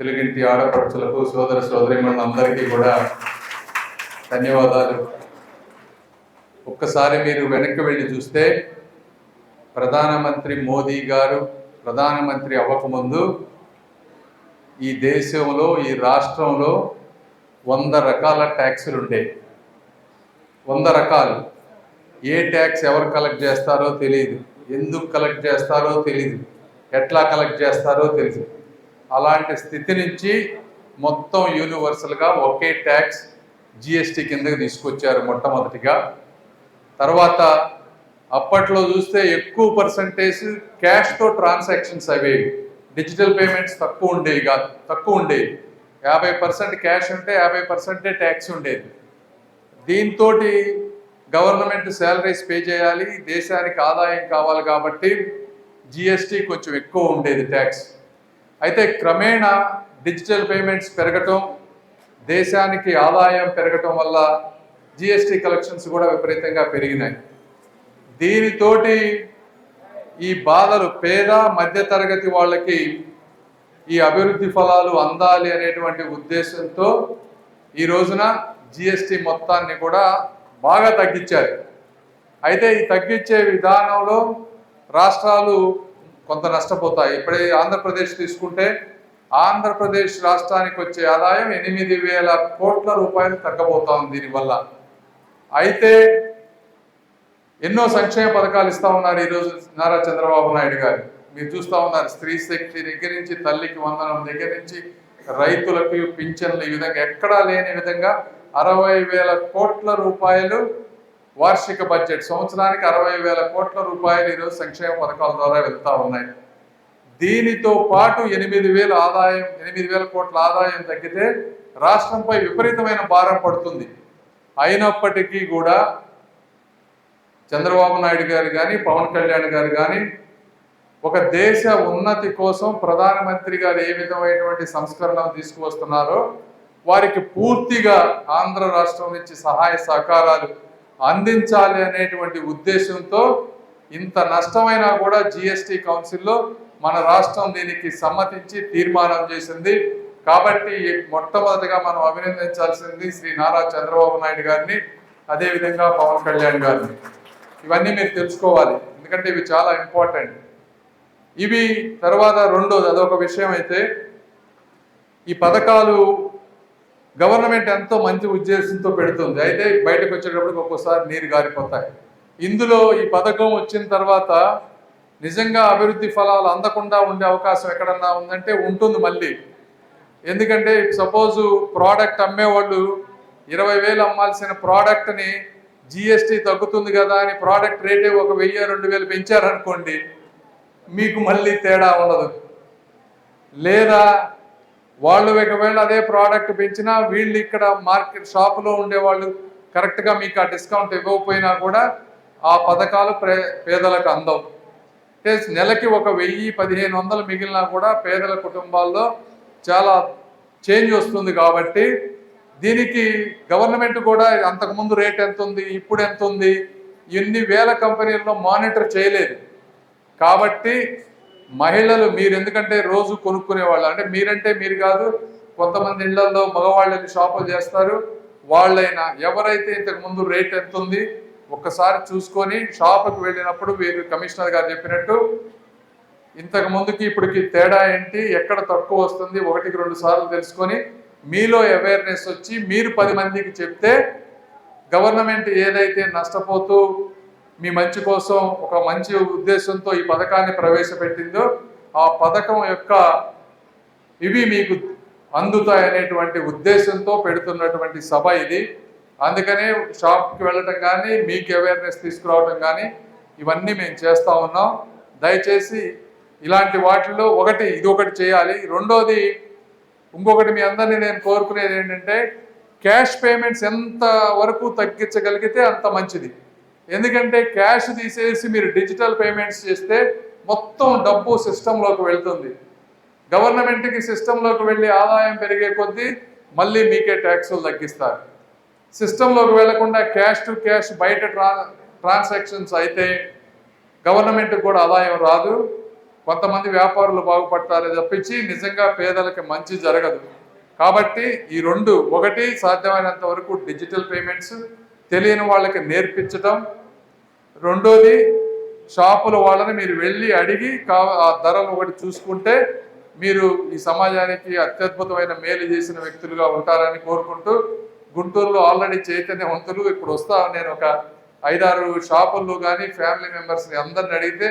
తెలుగింటి ఆడపడుచులకు సోదర సోదరిమణులు అందరికీ కూడా ధన్యవాదాలు. ఒక్కసారి మీరు వెనక్కి వెళ్ళి చూస్తే ప్రధానమంత్రి మోదీ గారు ప్రధానమంత్రి అవ్వకముందు ఈ దేశంలో ఈ రాష్ట్రంలో వంద రకాల ట్యాక్సులు ఉండే. వంద రకాలు. ఏ ట్యాక్స్ ఎవరు కలెక్ట్ చేస్తారో తెలియదు ఎందుకు కలెక్ట్ చేస్తారో తెలియదు ఎట్లా కలెక్ట్ చేస్తారో తెలియదు అలాంటి స్థితి నుంచి మొత్తం యూనివర్సల్గా ఒకే ట్యాక్స్ జిఎస్టీ కిందకి తీసుకొచ్చారు మొట్టమొదటిగా. తర్వాత అప్పట్లో చూస్తే ఎక్కువ పర్సంటేజ్ క్యాష్తో ట్రాన్సాక్షన్స్ అవేవి డిజిటల్ పేమెంట్స్ తక్కువ ఉండేవి కాదు తక్కువ ఉండేవి. యాభై పర్సెంట్ క్యాష్ ఉంటే యాభై పర్సెంటే ట్యాక్స్ ఉండేది. దీంతో గవర్నమెంట్ శాలరీస్ పే చేయాలి దేశానికి ఆదాయం కావాలి కాబట్టి జిఎస్టీ కొంచెం ఎక్కువ ఉండేది ట్యాక్స్ అయితే క్రమేణా డిజిటల్ పేమెంట్స్ పెరగటం దేశానికి ఆదాయం పెరగటం వల్ల జిఎస్టీ కలెక్షన్స్ కూడా విపరీతంగా పెరిగినాయి. దీనితోటి ఈ బాధలు పేద మధ్యతరగతి వాళ్ళకి ఈ అభివృద్ధి ఫలాలు అందాలి అనేటువంటి ఉద్దేశంతో ఈ రోజున జిఎస్టీ మొత్తాన్ని కూడా బాగా తగ్గించారు. అయితే ఈ తగ్గించే విధానంలో రాష్ట్రాలు కొంత నష్టపోతాయి. ఇప్పుడే ఆంధ్రప్రదేశ్ తీసుకుంటే ఆంధ్రప్రదేశ్ రాష్ట్రానికి వచ్చే ఆదాయం ఎనిమిది వేల కోట్ల రూపాయలు తగ్గబోతా ఉంది దీనివల్ల. అయితే ఎన్నో సంక్షేమ పథకాలు ఇస్తా ఉన్నారు ఈరోజు నారా చంద్రబాబు నాయుడు గారు. మీరు చూస్తూ ఉన్నారు స్త్రీ శక్తి దగ్గర నుంచి తల్లికి వందనం దగ్గర నుంచి రైతులకు పింఛన్లు ఈ విధంగా ఎక్కడా లేని విధంగా అరవై వేల కోట్ల రూపాయలు వార్షిక బడ్జెట్ సంవత్సరానికి అరవై వేల కోట్ల రూపాయలు ఈరోజు సంక్షేమ పథకాల ద్వారా వెళ్తా ఉన్నాయి. దీనితో పాటు ఎనిమిది వేల ఆదాయం ఎనిమిది వేల కోట్ల ఆదాయం తగ్గితే రాష్ట్రంపై విపరీతమైన భారం పడుతుంది. అయినప్పటికీ కూడా చంద్రబాబు నాయుడు గారు కానీ పవన్ కళ్యాణ్ గారు కానీ ఒక దేశ ఉన్నతి కోసం ప్రధానమంత్రి గారు ఏ విధమైనటువంటి సంస్కరణలు తీసుకువస్తున్నారో వారికి పూర్తిగా ఆంధ్ర రాష్ట్రం నుంచి సహాయ సహకారాలు అందించాలి అనేటువంటి ఉద్దేశంతో ఇంత నష్టమైనా కూడా జిఎస్టి కౌన్సిల్లో మన రాష్ట్రం దీనికి సమ్మతించి తీర్మానం చేసింది. కాబట్టి మొట్టమొదటిగా మనం అభినందించాల్సింది శ్రీ నారా చంద్రబాబు నాయుడు గారిని అదేవిధంగా పవన్ కళ్యాణ్ గారిని. ఇవన్నీ మీరు తెలుసుకోవాలి ఎందుకంటే ఇవి చాలా ఇంపార్టెంట్. ఇవి తర్వాత రెండోది అదొక విషయం అయితే ఈ పథకాలు గవర్నమెంట్ ఎంతో మంచి ఉద్దేశంతో పెడుతుంది. అయితే బయటకు వచ్చేటప్పుడు ఒక్కోసారి నీరు గారిపోతాయి. ఇందులో ఈ పథకం వచ్చిన తర్వాత నిజంగా అభివృద్ధి ఫలాలు అందకుండా ఉండే అవకాశం ఎక్కడన్నా ఉందంటే ఉంటుంది మళ్ళీ. ఎందుకంటే సపోజు ప్రోడక్ట్ అమ్మేవాళ్ళు ఇరవై వేలు అమ్మాల్సిన ప్రోడక్ట్ని జిఎస్టీ తగ్గుతుంది కదా అని ప్రోడక్ట్ రేటే ఒక వెయ్యి రెండు వేలు పెంచారనుకోండి మీకు మళ్ళీ తేడా ఉండదు. లేదా వాళ్ళు ఒకవేళ అదే ప్రోడక్ట్ పెంచినా వీళ్ళు ఇక్కడ మార్కెట్ షాపులో ఉండేవాళ్ళు కరెక్ట్గా మీకు ఆ డిస్కౌంట్ ఇవ్వకపోయినా కూడా ఆ పథకాలు పేదలకు అందవు. అంటే నెలకి ఒక వెయ్యి పదిహేను వందలు మిగిలినా కూడా పేదల కుటుంబాల్లో చాలా చేంజ్ వస్తుంది కాబట్టి దీనికి గవర్నమెంట్ కూడా అంతకుముందు రేట్ ఎంత ఉంది ఇప్పుడు ఎంత ఉంది ఎన్ని వేల కంపెనీల్లో మానిటర్ చేయలేదు. కాబట్టి మహిళలు మీరు ఎందుకంటే రోజు కొనుక్కునే వాళ్ళు? అంటే మీరంటే మీరు కాదు కొంతమంది ఇళ్ళలో మగవాళ్ళని షాపులు చేస్తారు. వాళ్ళైనా ఎవరైతే ఇంతకు ముందు రేట్ ఎంత ఉంది ఒక్కసారి చూసుకొని షాపుకు వెళ్ళినప్పుడు వీరు కమిషనర్ గారు చెప్పినట్టు ఇంతకు ముందుకి ఇప్పటికి తేడా ఏంటి ఎక్కడ తక్కువ వస్తుంది ఒకటికి రెండు సార్లు తెలుసుకొని మీలో అవేర్నెస్ వచ్చి మీరు పది మందికి చెప్తే గవర్నమెంట్ ఏదైతే నష్టపోతూ మీ మంచి కోసం ఒక మంచి ఉద్దేశంతో ఈ పథకాన్ని ప్రవేశపెట్టిందో ఆ పథకం యొక్క ఇవి మీకు అందుతాయనేటువంటి ఉద్దేశంతో పెడుతున్నటువంటి సభ ఇది. అందుకనే షాప్కి వెళ్ళటం కానీ మీకు అవేర్నెస్ తీసుకురావటం కానీ ఇవన్నీ మేము చేస్తూ ఉన్నాం. దయచేసి ఇలాంటి వాటిల్లో ఒకటి ఇది ఒకటి చేయాలి. రెండోది ఇంకొకటి మీ అందరినీ నేను కోరుకునేది ఏంటంటే క్యాష్ పేమెంట్స్ ఎంత వరకు తగ్గించగలిగితే అంత మంచిది. ఎందుకంటే క్యాష్ తీసేసి మీరు డిజిటల్ పేమెంట్స్ చేస్తే మొత్తం డబ్బు సిస్టంలోకి వెళ్తుంది. గవర్నమెంట్కి సిస్టంలోకి వెళ్ళి ఆదాయం పెరిగే కొద్దీ మళ్ళీ మీకే ట్యాక్సులు తగ్గిస్తారు. సిస్టంలోకి వెళ్ళకుండా క్యాష్ టు క్యాష్ బయట ట్రా ట్రాన్సాక్షన్స్ అయితే గవర్నమెంట్కి కూడా ఆదాయం రాదు. కొంతమంది వ్యాపారులు బాగుపడతారే తప్పించి నిజంగా పేదలకి మంచి జరగదు. కాబట్టి ఈ రెండు ఒకటి సాధ్యమైనంత వరకు డిజిటల్ పేమెంట్స్ తెలియని వాళ్ళకి నేర్పించడం రెండోది షాపుల వాళ్ళని మీరు వెళ్ళి అడిగి కా ఆ ధరలు ఒకటి చూసుకుంటే మీరు ఈ సమాజానికి అత్యద్భుతమైన మేలు చేసిన వ్యక్తులుగా ఉంటారని కోరుకుంటూ గుంటూరులో ఆల్రెడీ చైతన్యవంతులు ఇప్పుడు వస్తా నేను ఒక ఐదారు షాపుల్లో కానీ ఫ్యామిలీ మెంబర్స్ని అందరిని అడిగితే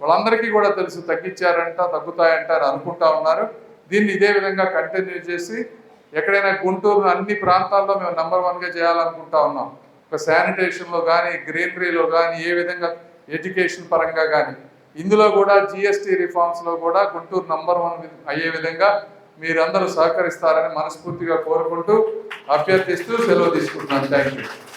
వాళ్ళందరికీ కూడా తెలుసు తగ్గించారంట తగ్గుతాయంట అని అనుకుంటా ఉన్నారు. దీన్ని ఇదే విధంగా కంటిన్యూ చేసి ఎక్కడైనా గుంటూరు అన్ని ప్రాంతాల్లో మేము నంబర్ వన్గా చేయాలనుకుంటా ఉన్నాం. శానిటేషన్లో కానీ గ్రీనరీలో కానీ ఏ విధంగా ఎడ్యుకేషన్ పరంగా కానీ ఇందులో కూడా జిఎస్టీ రిఫార్మ్స్లో కూడా గుంటూరు నంబర్ వన్ అయ్యే విధంగా మీరందరూ సహకరిస్తారని మనస్ఫూర్తిగా కోరుకుంటూ అభ్యర్థిస్తూ సెలవు తీసుకుంటున్నాను. Thank you